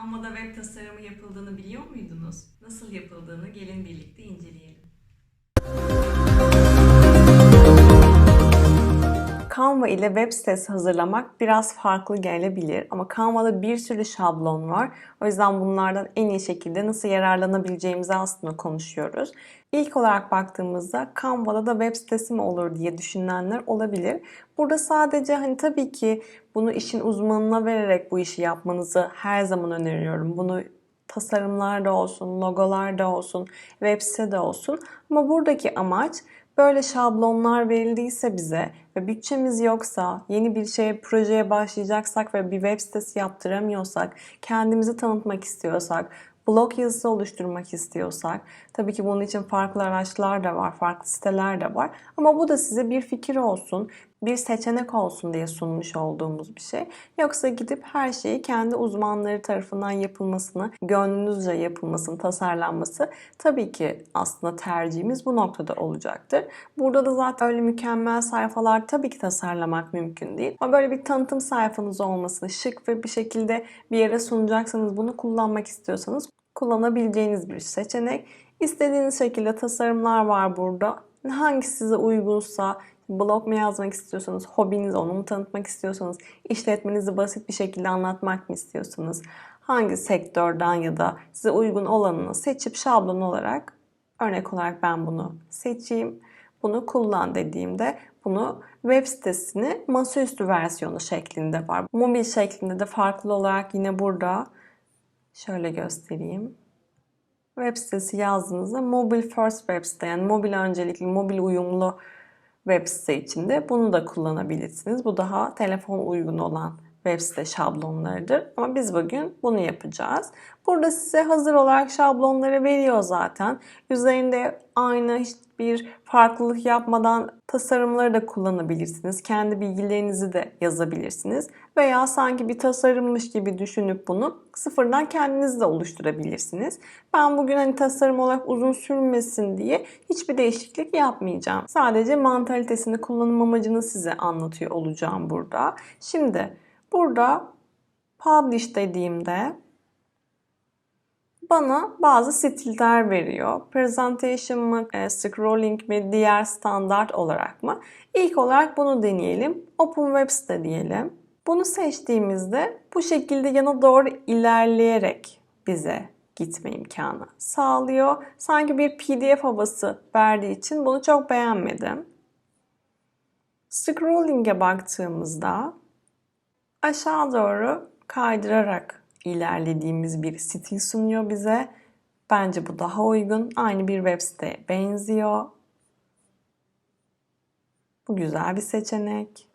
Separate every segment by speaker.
Speaker 1: Canva'da web tasarımı yapıldığını biliyor muydunuz? Nasıl yapıldığını gelin birlikte inceleyelim.
Speaker 2: Canva ile web sitesi hazırlamak biraz farklı gelebilir ama Canva'da bir sürü şablon var. O yüzden bunlardan en iyi şekilde nasıl yararlanabileceğimizi aslında konuşuyoruz. İlk olarak baktığımızda Canva'da da web sitesi mi olur diye düşünenler olabilir. Burada sadece hani tabii ki bunu işin uzmanına vererek bu işi yapmanızı her zaman öneriyorum. Bunu tasarımlar da olsun, logolar da olsun, web site de olsun. Ama buradaki amaç böyle şablonlar verildiyse bize ve bütçemiz yoksa, yeni bir şeye, projeye başlayacaksak ve bir web sitesi yaptıramıyorsak, kendimizi tanıtmak istiyorsak, blog yazısı oluşturmak istiyorsak, tabii ki bunun için farklı araçlar da var, farklı siteler de var. Ama bu da size bir fikir olsun, bir seçenek olsun diye sunmuş olduğumuz bir şey. Yoksa gidip her şeyi kendi uzmanları tarafından yapılmasını, gönlünüzce yapılmasını, tasarlanması tabii ki aslında tercihimiz bu noktada olacaktır. Burada da zaten öyle mükemmel sayfalar tabii ki tasarlamak mümkün değil. Ama böyle bir tanıtım sayfanız olmasını, şık ve bir şekilde bir yere sunacaksanız, bunu kullanmak istiyorsanız kullanabileceğiniz bir seçenek. İstediğiniz şekilde tasarımlar var burada. Hangisi size uygunsa, blog mu yazmak istiyorsanız, hobiniz onu mu tanıtmak istiyorsanız, işletmenizi basit bir şekilde anlatmak mı istiyorsanız, hangi sektörden ya da size uygun olanını seçip şablon olarak, örnek olarak ben bunu seçeyim, bunu kullan dediğimde bunu web sitesini masaüstü versiyonu şeklinde var. Mobil şeklinde de farklı olarak yine burada şöyle göstereyim web sitesi yazdığınızda Mobile First Web site yani mobil öncelikli, mobil uyumlu web site içinde bunu da kullanabilirsiniz. Bu daha telefon uygun olan web site şablonlarıdır. Ama biz bugün bunu yapacağız. Burada size hazır olarak şablonları veriyor zaten. Üzerinde aynı hiçbir farklılık yapmadan tasarımları da kullanabilirsiniz. Kendi bilgilerinizi de yazabilirsiniz. Veya sanki bir tasarımmış gibi düşünüp bunu sıfırdan kendiniz de oluşturabilirsiniz. Ben bugün hani tasarım olarak uzun sürmesin diye hiçbir değişiklik yapmayacağım. Sadece mantalitesini kullanım amacını size anlatıyor olacağım burada. Şimdi burada publish dediğimde bana bazı stiller veriyor. Presentation mı, e, scrolling mi, diğer standart olarak mı? İlk olarak bunu deneyelim. Open Web site diyelim. Bunu seçtiğimizde bu şekilde yana doğru ilerleyerek bize gitme imkanı sağlıyor. Sanki bir PDF havası verdiği için bunu çok beğenmedim. Scrolling'e baktığımızda aşağı doğru kaydırarak ilerlediğimiz bir stil sunuyor bize. Bence bu daha uygun. Aynı bir web siteye benziyor. Bu güzel bir seçenek.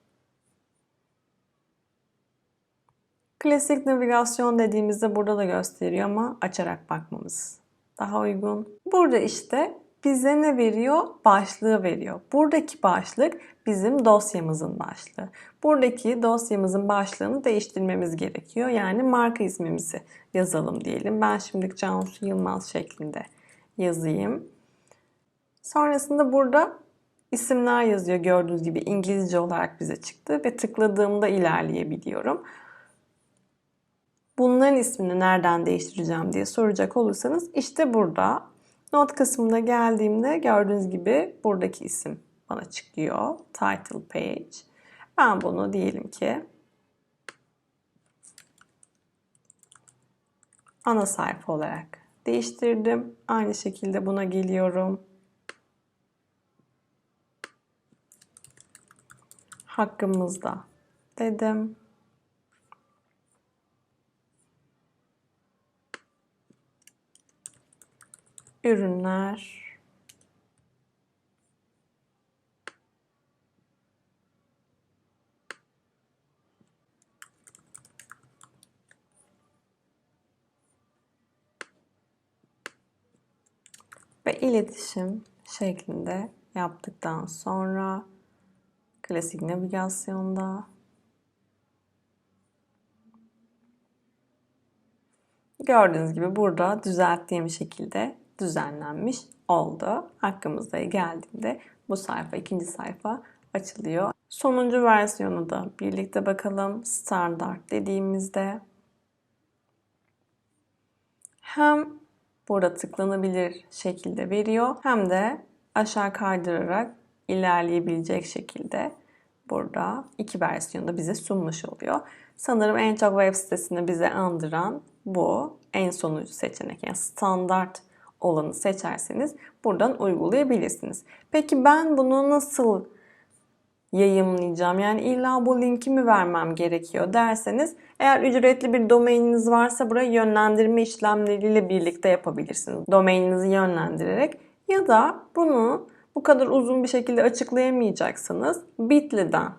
Speaker 2: Klasik navigasyon dediğimizde burada da gösteriyor ama açarak bakmamız daha uygun. Burada işte bize ne veriyor? Başlığı veriyor. Buradaki başlık bizim dosyamızın başlığı. Buradaki dosyamızın başlığını değiştirmemiz gerekiyor. Yani marka ismimizi yazalım diyelim. Ben şimdi Cansu Yılmaz şeklinde yazayım. Sonrasında burada isimler yazıyor gördüğünüz gibi İngilizce olarak bize çıktı ve tıkladığımda ilerleyebiliyorum. Bunların ismini nereden değiştireceğim diye soracak olursanız işte burada not kısmına geldiğimde gördüğünüz gibi buradaki isim bana çıkıyor. Title page. Ben bunu diyelim ki ana sayfa olarak değiştirdim. Aynı şekilde buna geliyorum. Hakkımızda dedim. Ürünler. Ve iletişim şeklinde yaptıktan sonra klasik navigasyonda gördüğünüz gibi burada düzelttiğim şekilde düzenlenmiş oldu. Hakkımızda geldiğinde bu sayfa, ikinci sayfa açılıyor. Sonuncu versiyonu da birlikte bakalım. Standart dediğimizde hem burada tıklanabilir şekilde veriyor hem de aşağı kaydırarak ilerleyebilecek şekilde burada iki versiyonu bize sunmuş oluyor. Sanırım en çok web sitesini bize andıran bu en sonuncu seçenek. Yani standart olanı seçerseniz buradan uygulayabilirsiniz. Peki ben bunu nasıl yayımlayacağım? Yani illa bu linki mi vermem gerekiyor derseniz eğer ücretli bir domaininiz varsa burayı yönlendirme işlemleriyle birlikte yapabilirsiniz. Domaininizi yönlendirerek ya da bunu bu kadar uzun bir şekilde açıklayamayacaksanız Bitly'den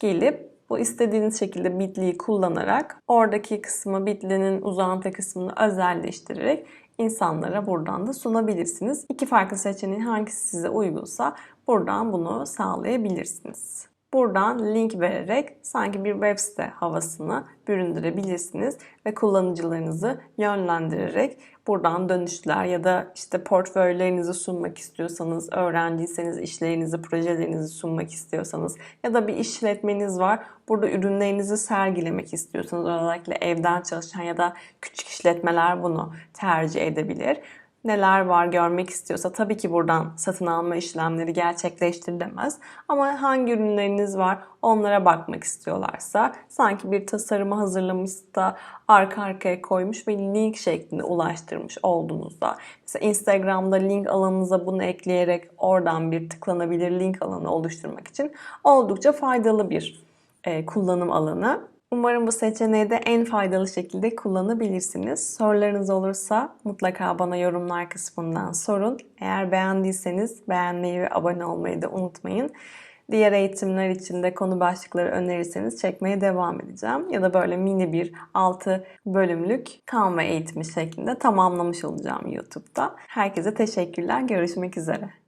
Speaker 2: gelip bu istediğiniz şekilde Bitly'yi kullanarak oradaki kısmı Bitly'nin uzantı kısmını özelleştirerek insanlara buradan da sunabilirsiniz. İki farklı seçeneğin hangisi size uygunsa buradan bunu sağlayabilirsiniz. Buradan link vererek sanki bir web site havasını büründürebilirsiniz ve kullanıcılarınızı yönlendirerek buradan dönüşler ya da işte portföylerinizi sunmak istiyorsanız, öğrenciyseniz işlerinizi, projelerinizi sunmak istiyorsanız ya da bir işletmeniz var. Burada ürünlerinizi sergilemek istiyorsanız özellikle evden çalışan ya da küçük işletmeler bunu tercih edebilir neler var görmek istiyorsa tabii ki buradan satın alma işlemleri gerçekleştirilemez. Ama hangi ürünleriniz var onlara bakmak istiyorlarsa sanki bir tasarımı hazırlamış da arka arkaya koymuş ve link şeklinde ulaştırmış olduğunuzda mesela Instagram'da link alanınıza bunu ekleyerek oradan bir tıklanabilir link alanı oluşturmak için oldukça faydalı bir e, kullanım alanı. Umarım bu seçeneği de en faydalı şekilde kullanabilirsiniz. Sorularınız olursa mutlaka bana yorumlar kısmından sorun. Eğer beğendiyseniz beğenmeyi ve abone olmayı da unutmayın. Diğer eğitimler için de konu başlıkları önerirseniz çekmeye devam edeceğim. Ya da böyle mini bir 6 bölümlük Canva eğitimi şeklinde tamamlamış olacağım YouTube'da. Herkese teşekkürler. Görüşmek üzere.